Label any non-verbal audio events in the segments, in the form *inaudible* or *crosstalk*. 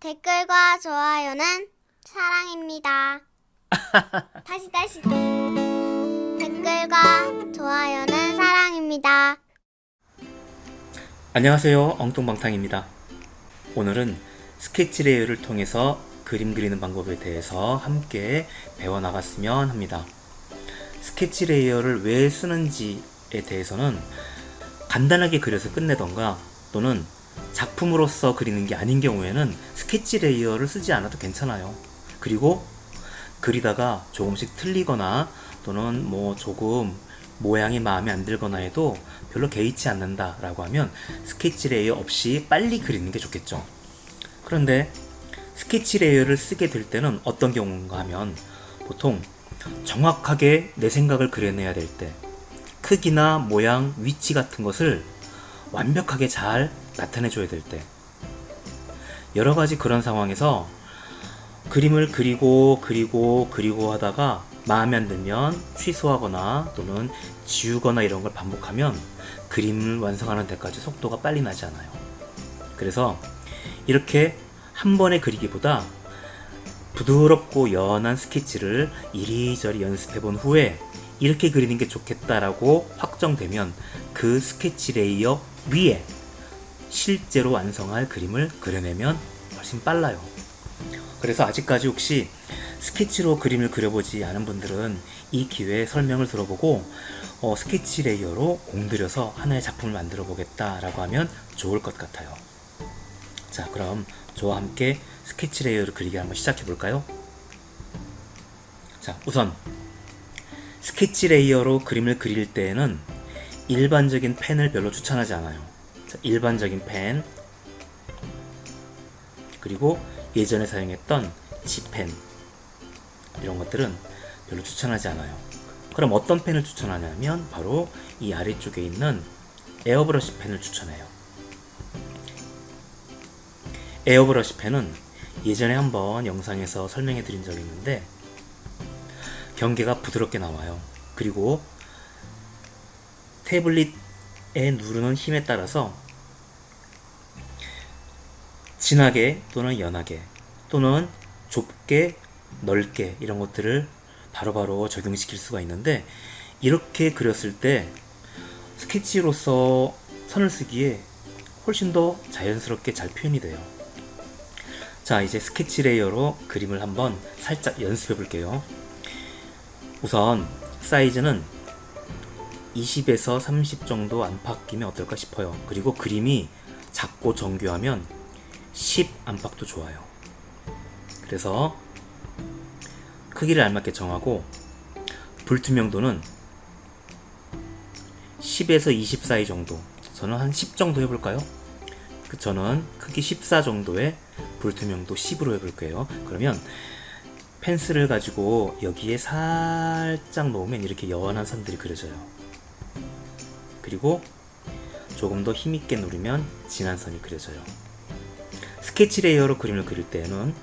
댓글과 좋아요는 사랑입니다. *laughs* 다시 다시 다시. 댓글과 좋아요는 사랑입니다. 안녕하세요. 엉뚱방탕입니다. 오늘은 스케치 레이어를 통해서 그림 그리는 방법에 대해서 함께 배워 나갔으면 합니다. 스케치 레이어를 왜 쓰는지에 대해서는 간단하게 그려서 끝내던가 또는 작품으로서 그리는 게 아닌 경우에는 스케치 레이어를 쓰지 않아도 괜찮아요. 그리고 그리다가 조금씩 틀리거나 또는 뭐 조금 모양이 마음에 안 들거나 해도 별로 개의치 않는다라고 하면 스케치 레이어 없이 빨리 그리는 게 좋겠죠. 그런데 스케치 레이어를 쓰게 될 때는 어떤 경우인가 하면 보통 정확하게 내 생각을 그려내야 될 때 크기나 모양, 위치 같은 것을 완벽하게 잘 나타내 줘야 될 때 여러 가지 그런 상황에서 그림을 그리고 그리고 그리고 하다가 마음에 안 들면 취소하거나 또는 지우거나 이런 걸 반복하면 그림을 완성하는 데까지 속도가 빨리 나지 않아요. 그래서 이렇게 한 번에 그리기보다 부드럽고 연한 스케치를 이리저리 연습해 본 후에 이렇게 그리는 게 좋겠다라고 확정되면 그 스케치 레이어 위에 실제로 완성할 그림을 그려내면 훨씬 빨라요. 그래서 아직까지 혹시 스케치로 그림을 그려보지 않은 분들은 이 기회에 설명을 들어보고 어, 스케치 레이어로 공들여서 하나의 작품을 만들어 보겠다라고 하면 좋을 것 같아요. 자, 그럼 저와 함께 스케치 레이어를 그리기 한번 시작해 볼까요? 자, 우선 스케치 레이어로 그림을 그릴 때에는 일반적인 펜을 별로 추천하지 않아요. 자, 일반적인 펜 그리고 예전에 사용했던 지펜 이런 것들은 별로 추천하지 않아요. 그럼 어떤 펜을 추천하냐면 바로 이 아래쪽에 있는 에어브러시 펜을 추천해요. 에어브러시 펜은 예전에 한번 영상에서 설명해 드린 적이 있는데 경계가 부드럽게 나와요. 그리고 태블릿에 누르는 힘에 따라서 진하게 또는 연하게 또는 좁게 넓게 이런 것들을 바로 바로 적용시킬 수가 있는데 이렇게 그렸을 때 스케치로서 선을 쓰기에 훨씬 더 자연스럽게 잘 표현이 돼요. 자, 이제 스케치 레이어로 그림을 한번 살짝 연습해 볼게요. 우선 사이즈는 20에서 30 정도 안팎이면 어떨까 싶어요. 그리고 그림이 작고 정교하면 10 안팎도 좋아요. 그래서 크기를 알맞게 정하고 불투명도는 10에서 20 사이 정도. 저는 한 10 정도 해볼까요? 그 저는 크기 14 정도의 불투명도 10으로 해볼게요. 그러면 펜슬을 가지고 여기에 살짝 놓으면 이렇게 연한 선들이 그려져요. 그리고 조금 더 힘있게 누르면 진한 선이 그려져요. 스케치 레이어로 그림을 그릴 때는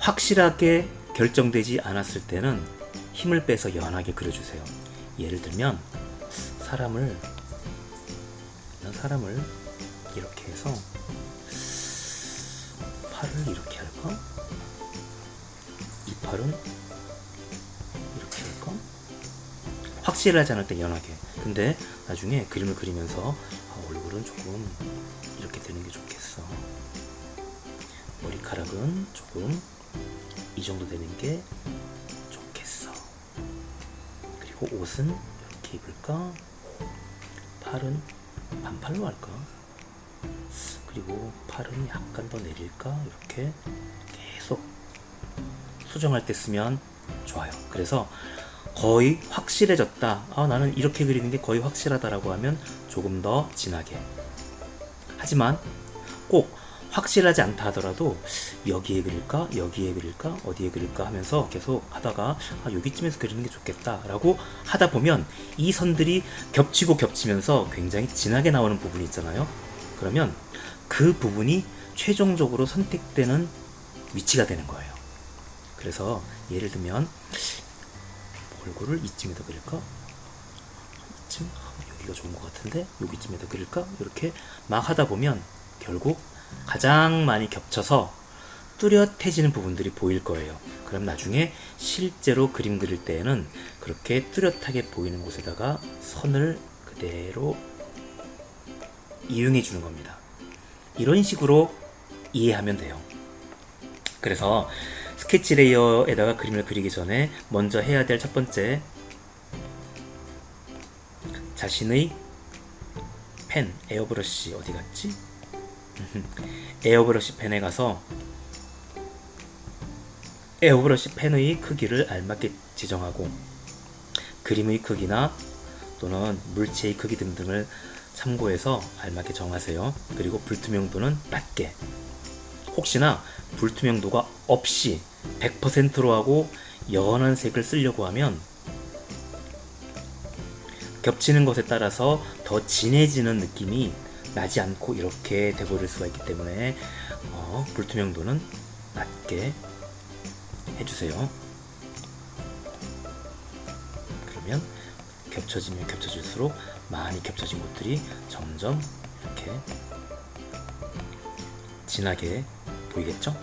확실하게 결정되지 않았을 때는 힘을 빼서 연하게 그려주세요. 예를 들면 사람을 사람을 이렇게 해서 팔을 이렇게 할까? 이 팔은 이렇게 할까? 확실하지 않을 때 연하게. 근데 나중에 그림을 그리면서 아, 얼굴은 조금 이렇게 되는 게 좋겠어. 머리카락은 조금 이 정도 되는 게 좋겠어. 그리고 옷은 이렇게 입을까? 팔은 반팔로 할까? 그리고 팔은 약간 더 내릴까? 이렇게 계속 수정할 때 쓰면 좋아요. 그래서 거의 확실해졌다. 아, 나는 이렇게 그리는 게 거의 확실하다라고 하면 조금 더 진하게. 하지만 꼭 확실하지 않다 하더라도 여기에 그릴까? 여기에 그릴까? 어디에 그릴까? 하면서 계속 하다가 아, 여기쯤에서 그리는 게 좋겠다라고 하다 보면 이 선들이 겹치고 겹치면서 굉장히 진하게 나오는 부분이 있잖아요. 그러면 그 부분이 최종적으로 선택되는 위치가 되는 거예요. 그래서 예를 들면 얼굴을 이쯤에다 그릴까 이쯤 여기가 좋은 것 같은데 여기쯤에다 그릴까 이렇게 막 하다 보면 결국 가장 많이 겹쳐서 뚜렷해지는 부분들이 보일 거예요. 그럼 나중에 실제로 그림 그릴 때에는 그렇게 뚜렷하게 보이는 곳에다가 선을 그대로 이용해 주는 겁니다. 이런 식으로 이해하면 돼요. 그래서 스케치 레이어에다가 그림을 그리기 전에 먼저 해야 될 첫 번째 자신의 펜, 에어브러쉬 어디 갔지? *laughs* 에어브러쉬 펜에 가서 에어브러쉬 펜의 크기를 알맞게 지정하고 그림의 크기나 또는 물체의 크기 등등을 참고해서 알맞게 정하세요. 그리고 불투명도는 낮게. 혹시나 불투명도가 없이 100%로 하고 연한 색을 쓰려고 하면 겹치는 것에 따라서 더 진해지는 느낌이 나지 않고 이렇게 돼버릴 수가 있기 때문에 어, 불투명도는 낮게 해주세요. 그러면 겹쳐지면 겹쳐질수록 많이 겹쳐진 곳들이 점점 이렇게 진하게 보이겠죠?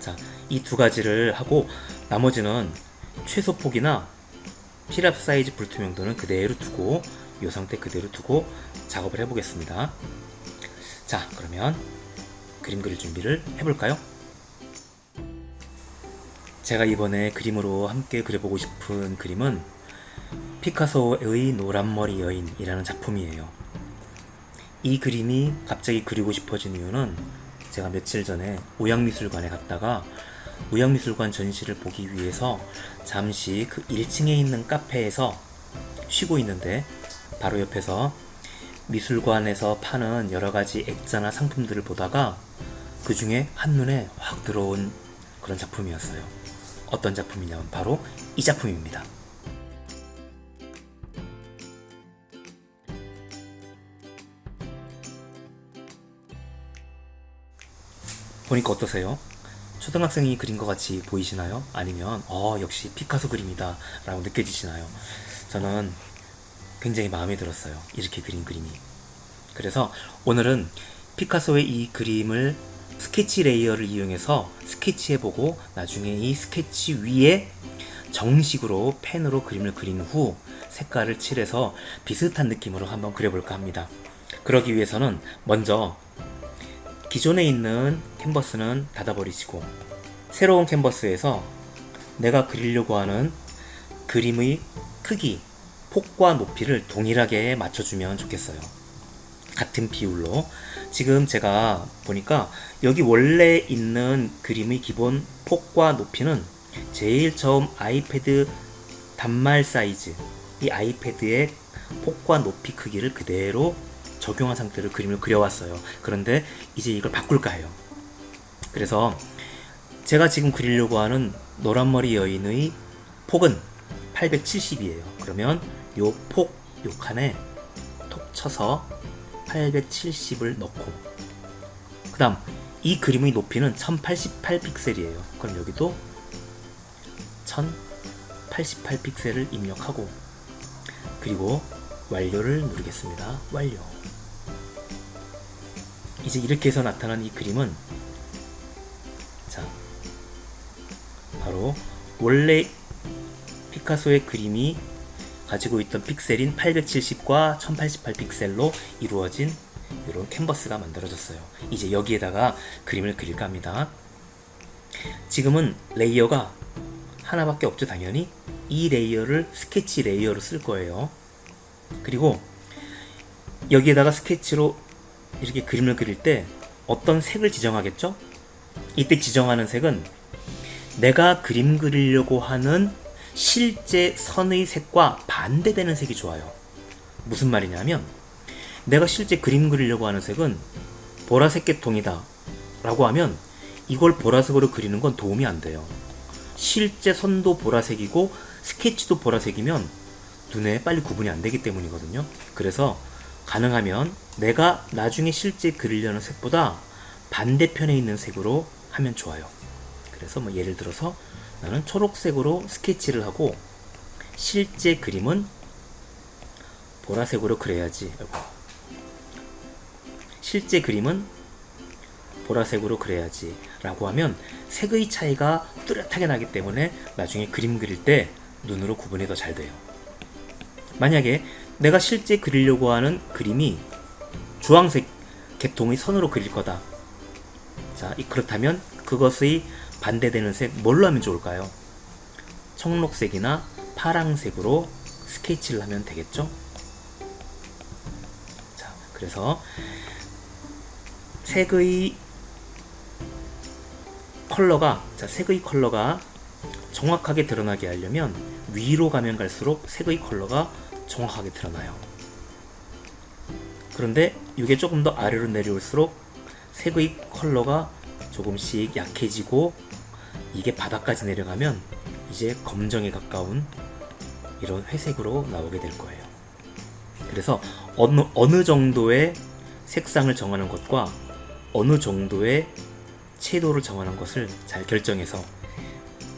자, 이 두 가지를 하고 나머지는 최소 폭이나 필압 사이즈 불투명도는 그대로 두고 이 상태 그대로 두고 작업을 해보겠습니다. 자, 그러면 그림 그릴 준비를 해볼까요? 제가 이번에 그림으로 함께 그려보고 싶은 그림은 피카소의 노란머리 여인이라는 작품이에요. 이 그림이 갑자기 그리고 싶어진 이유는 제가 며칠 전에 오양미술관에 갔다가 오양미술관 전시를 보기 위해서 잠시 그 1층에 있는 카페에서 쉬고 있는데 바로 옆에서 미술관에서 파는 여러 가지 액자나 상품들을 보다가 그 중에 한눈에 확 들어온 그런 작품이었어요. 어떤 작품이냐면 바로 이 작품입니다. 보니까 어떠세요? 초등학생이 그린 것 같이 보이시나요? 아니면 어 역시 피카소 그림이다 라고 느껴지시나요? 저는 굉장히 마음에 들었어요. 이렇게 그린 그림이. 그래서 오늘은 피카소의 이 그림을 스케치 레이어를 이용해서 스케치해보고 나중에 이 스케치 위에 정식으로 펜으로 그림을 그린 후 색깔을 칠해서 비슷한 느낌으로 한번 그려볼까 합니다. 그러기 위해서는 먼저 기존에 있는 캔버스는 닫아버리시고 새로운 캔버스에서 내가 그리려고 하는 그림의 크기, 폭과 높이를 동일하게 맞춰주면 좋겠어요. 같은 비율로 지금 제가 보니까 여기 원래 있는 그림의 기본 폭과 높이는 제일 처음 아이패드 단말 사이즈 이 아이패드의 폭과 높이 크기를 그대로 적용한 상태로 그림을 그려왔어요. 그런데 이제 이걸 바꿀까 해요. 그래서 제가 지금 그리려고 하는 노란머리 여인의 폭은 870이에요. 그러면 요 폭, 요 칸에 톡 쳐서 870을 넣고 그 다음 이 그림의 높이는 1088픽셀이에요. 그럼 여기도 1088픽셀을 입력하고 그리고 완료를 누르겠습니다. 완료. 이제 이렇게 해서 나타난 이 그림은 자 바로 원래 피카소의 그림이 가지고 있던 픽셀인 870과 1088 픽셀로 이루어진 이런 캔버스가 만들어졌어요. 이제 여기에다가 그림을 그릴까 합니다. 지금은 레이어가 하나밖에 없죠, 당연히. 이 레이어를 스케치 레이어로 쓸 거예요. 그리고 여기에다가 스케치로 이렇게 그림을 그릴 때 어떤 색을 지정하겠죠? 이때 지정하는 색은 내가 그림 그리려고 하는 실제 선의 색과 반대되는 색이 좋아요. 무슨 말이냐면 내가 실제 그림 그리려고 하는 색은 보라색 계통이다 라고 하면 이걸 보라색으로 그리는 건 도움이 안 돼요. 실제 선도 보라색이고 스케치도 보라색이면 눈에 빨리 구분이 안 되기 때문이거든요. 그래서 가능하면 내가 나중에 실제 그리려는 색보다 반대편에 있는 색으로 하면 좋아요. 그래서 뭐 예를 들어서 나는 초록색으로 스케치를 하고 실제 그림은 보라색으로 그려야지. 실제 그림은 보라색으로 그려야지 라고 하면 색의 차이가 뚜렷하게 나기 때문에 나중에 그림 그릴 때 눈으로 구분이 더 잘 돼요. 만약에 내가 실제 그리려고 하는 그림이 주황색 계통의 선으로 그릴 거다. 자, 이- 그렇다면 그것의 반대되는 색 뭘로 하면 좋을까요? 청록색이나 파랑색으로 스케치를 하면 되겠죠? 자, 그래서 색의 컬러가 자, 색의 컬러가 정확하게 드러나게 하려면 위로 가면 갈수록 색의 컬러가 정확하게 드러나요. 그런데 이게 조금 더 아래로 내려올수록 색의 컬러가 조금씩 약해지고 이게 바닥까지 내려가면 이제 검정에 가까운 이런 회색으로 나오게 될 거예요. 그래서 어느, 어느 정도의 색상을 정하는 것과 어느 정도의 채도를 정하는 것을 잘 결정해서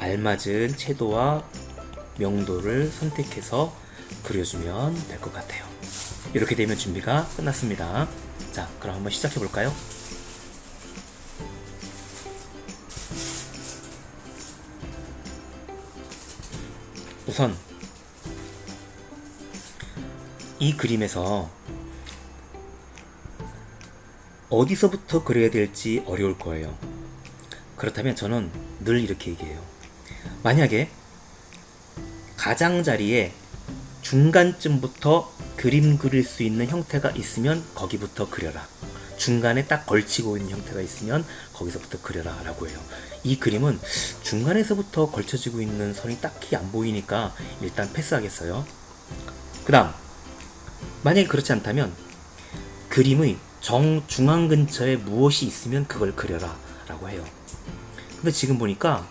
알맞은 채도와 명도를 선택해서 그려주면 될 것 같아요. 이렇게 되면 준비가 끝났습니다. 자, 그럼 한번 시작해 볼까요? 우선 이 그림에서 어디서부터 그려야 될지 어려울 거예요. 그렇다면 저는 늘 이렇게 얘기해요. 만약에 가장자리에 중간쯤부터 그림 그릴 수 있는 형태가 있으면 거기부터 그려라. 중간에 딱 걸치고 있는 형태가 있으면 거기서부터 그려라 라고 해요. 이 그림은 중간에서부터 걸쳐지고 있는 선이 딱히 안 보이니까 일단 패스하겠어요. 그 다음, 만약에 그렇지 않다면 그림의 정중앙 근처에 무엇이 있으면 그걸 그려라 라고 해요. 근데 지금 보니까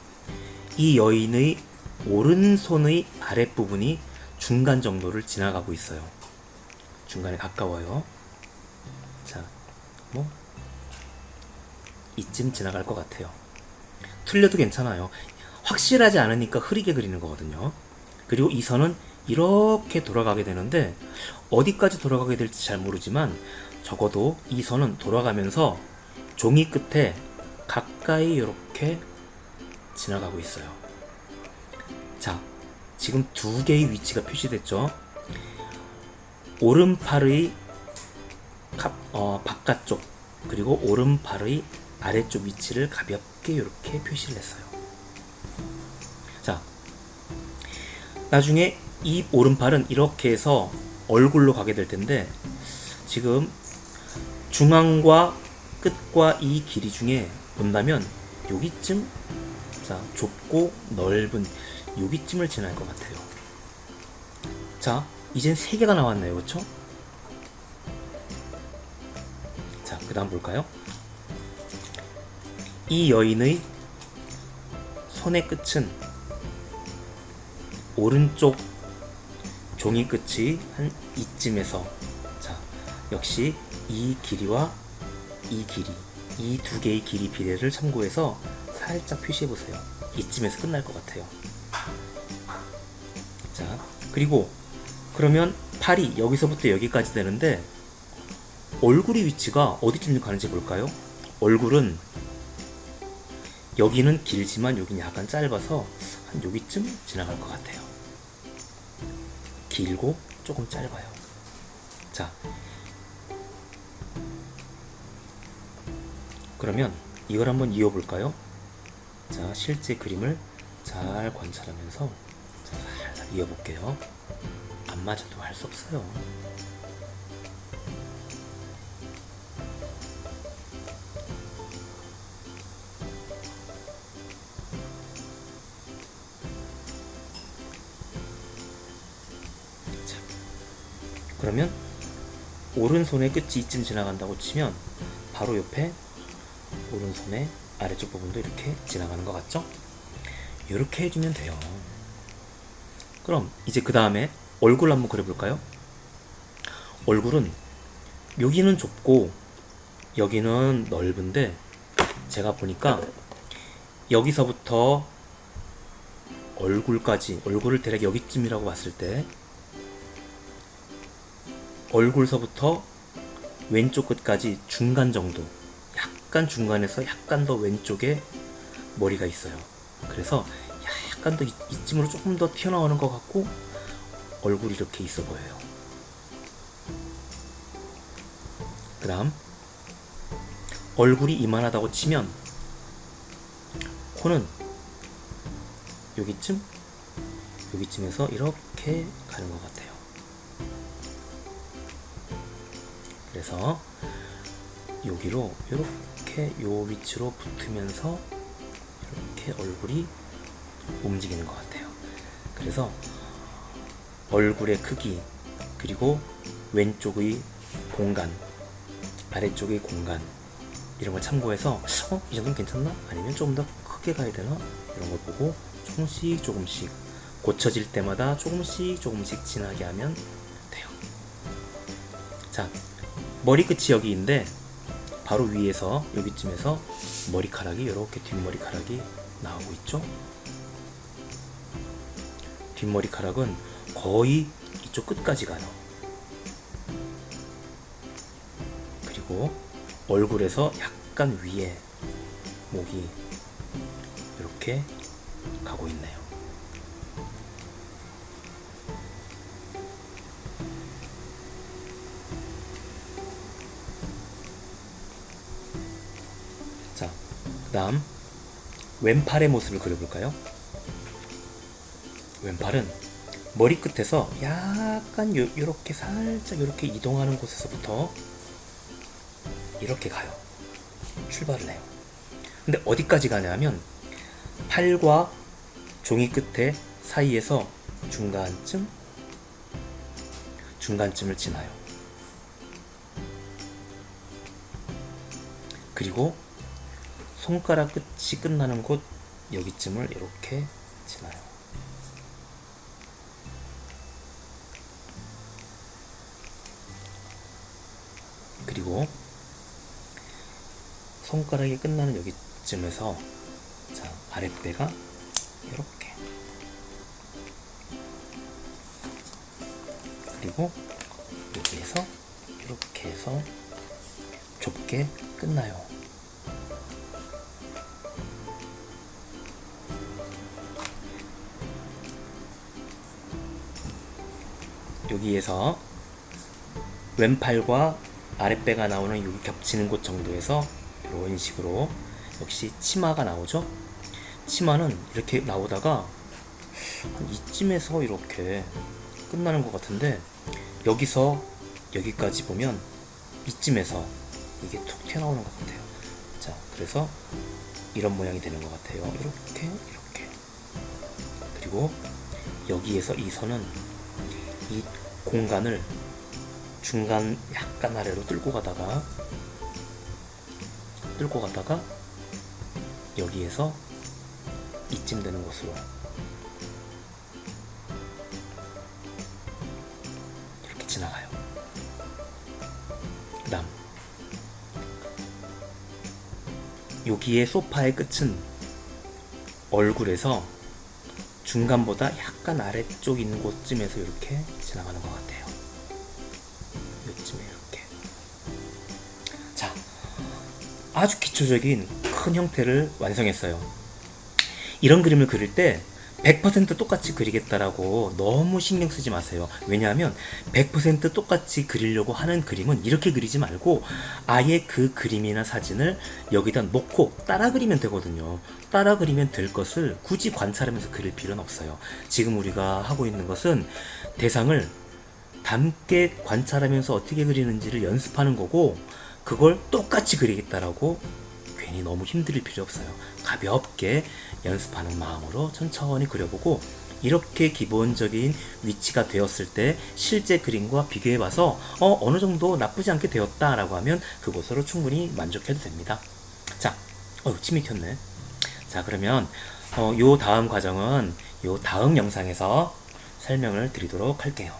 이 여인의 오른손의 아랫부분이 중간 정도를 지나가고 있어요. 중간에 가까워요. 자, 뭐, 이쯤 지나갈 것 같아요. 틀려도 괜찮아요. 확실하지 않으니까 흐리게 그리는 거거든요. 그리고 이 선은 이렇게 돌아가게 되는데, 어디까지 돌아가게 될지 잘 모르지만, 적어도 이 선은 돌아가면서 종이 끝에 가까이 이렇게 지나가고 있어요. 자, 지금 두 개의 위치가 표시됐죠. 오른팔의 갑- 어, 바깥쪽 그리고 오른팔의 아래쪽 위치를 가볍게 이렇게 표시를 했어요. 자, 나중에 이 오른팔은 이렇게 해서 얼굴로 가게 될 텐데 지금 중앙과 끝과 이 길이 중에 본다면 여기쯤 자 좁고 넓은 여기쯤을 지날 것 같아요. 자 이젠 세 개가 나왔네요, 그렇죠? 자 그 다음 볼까요? 이 여인의 손의 끝은 오른쪽 종이 끝이 한 이쯤에서 자 역시 이 길이와 이 길이 이 두 개의 길이 비례를 참고해서 살짝 표시해 보세요. 이쯤에서 끝날 것 같아요. 자 그리고 그러면 팔이 여기서부터 여기까지 되는데 얼굴의 위치가 어디쯤 가는지 볼까요? 얼굴은 여기는 길지만 여기는 약간 짧아서 한 여기쯤 지나갈 것 같아요. 길고 조금 짧아요. 자, 그러면 이걸 한번 이어볼까요? 자, 실제 그림을 잘 관찰하면서 이어볼게요. 안 맞아도 할 수 없어요. 자, 그러면 오른손의 끝이 이쯤 지나간다고 치면 바로 옆에 오른손의 아래쪽 부분도 이렇게 지나가는 것 같죠? 이렇게 해주면 돼요. 그럼 이제 그 다음에 얼굴 한번 그려볼까요? 얼굴은 여기는 좁고 여기는 넓은데 제가 보니까 여기서부터 얼굴까지 얼굴을 대략 여기쯤이라고 봤을 때 얼굴서부터 왼쪽 끝까지 중간 정도 약간 중간에서 약간 더 왼쪽에 머리가 있어요. 그래서 약간 더 이- 이쯤으로 조금 더 튀어나오는 것 같고 얼굴이 이렇게 있어 보여요. 그 다음 얼굴이 이만하다고 치면 코는 여기쯤 여기쯤에서 이렇게 가는 것 같아요. 그래서 여기로 이렇게 요 위치로 붙으면서 이렇게 얼굴이 움직이는 것 같아요. 그래서 얼굴의 크기 그리고 왼쪽의 공간 아래쪽의 공간 이런 걸 참고해서 어? 이 정도는 괜찮나? 아니면 조금 더 크게 가야 되나? 이런 걸 보고 조금씩 조금씩 고쳐질 때마다 조금씩 조금씩 진하게 하면 돼요. 자, 머리끝이 여기인데 바로 위에서 여기쯤에서 머리카락이 이렇게 뒷머리카락이 나오고 있죠. 뒷머리카락은 거의 이쪽 끝까지 가요. 그리고 얼굴에서 약간 위에 목이 이렇게 가고 있네요. 자, 그 다음 왼팔의 모습을 그려볼까요? 왼팔은 머리 끝에서 약간 요, 요렇게 살짝 요렇게 이동하는 곳에서부터 이렇게 가요. 출발을 해요. 근데 어디까지 가냐면 팔과 종이 끝에 사이에서 중간쯤 중간쯤을 지나요. 그리고 손가락 끝이 끝나는 곳 여기쯤을 이렇게 지나요. 손가락이 끝나는 여기쯤에서 자 아랫배가 이렇게 그리고 여기에서 이렇게 해서 좁게 끝나요. 여기에서 왼팔과 아랫배가 나오는 여기 겹치는 곳 정도에서 이런 식으로 역시 치마가 나오죠. 치마는 이렇게 나오다가 한 이쯤에서 이렇게 끝나는 것 같은데 여기서 여기까지 보면 이쯤에서 이게 툭 튀어나오는 것 같아요. 자, 그래서 이런 모양이 되는 것 같아요. 이렇게 이렇게 그리고 여기에서 이 선은 이 공간을 중간 약간 아래로 뚫고 가다가 뚫고 가다가 여기에서 이쯤 되는 곳으로 이렇게 지나가요. 그 다음 여기에 소파의 끝은 얼굴에서 중간보다 약간 아래쪽 있는 곳쯤에서 이렇게 지나가는 것 같아요. 요쯤에 이 아주 기초적인 큰 형태를 완성했어요. 이런 그림을 그릴 때 100% 똑같이 그리겠다라고 너무 신경 쓰지 마세요. 왜냐하면 100% 똑같이 그리려고 하는 그림은 이렇게 그리지 말고 아예 그 그림이나 사진을 여기다 놓고 따라 그리면 되거든요. 따라 그리면 될 것을 굳이 관찰하면서 그릴 필요는 없어요. 지금 우리가 하고 있는 것은 대상을 함께 관찰하면서 어떻게 그리는지를 연습하는 거고 그걸 똑같이 그리겠다라고 괜히 너무 힘들 필요 없어요. 가볍게 연습하는 마음으로 천천히 그려보고 이렇게 기본적인 위치가 되었을 때 실제 그림과 비교해 봐서 어, 어느 정도 나쁘지 않게 되었다라고 하면 그것으로 충분히 만족해도 됩니다. 자, 어, 침이 켰네. 자, 그러면 어, 요 다음 과정은 요 다음 영상에서 설명을 드리도록 할게요.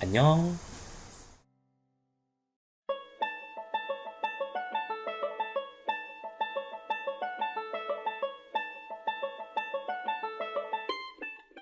안녕.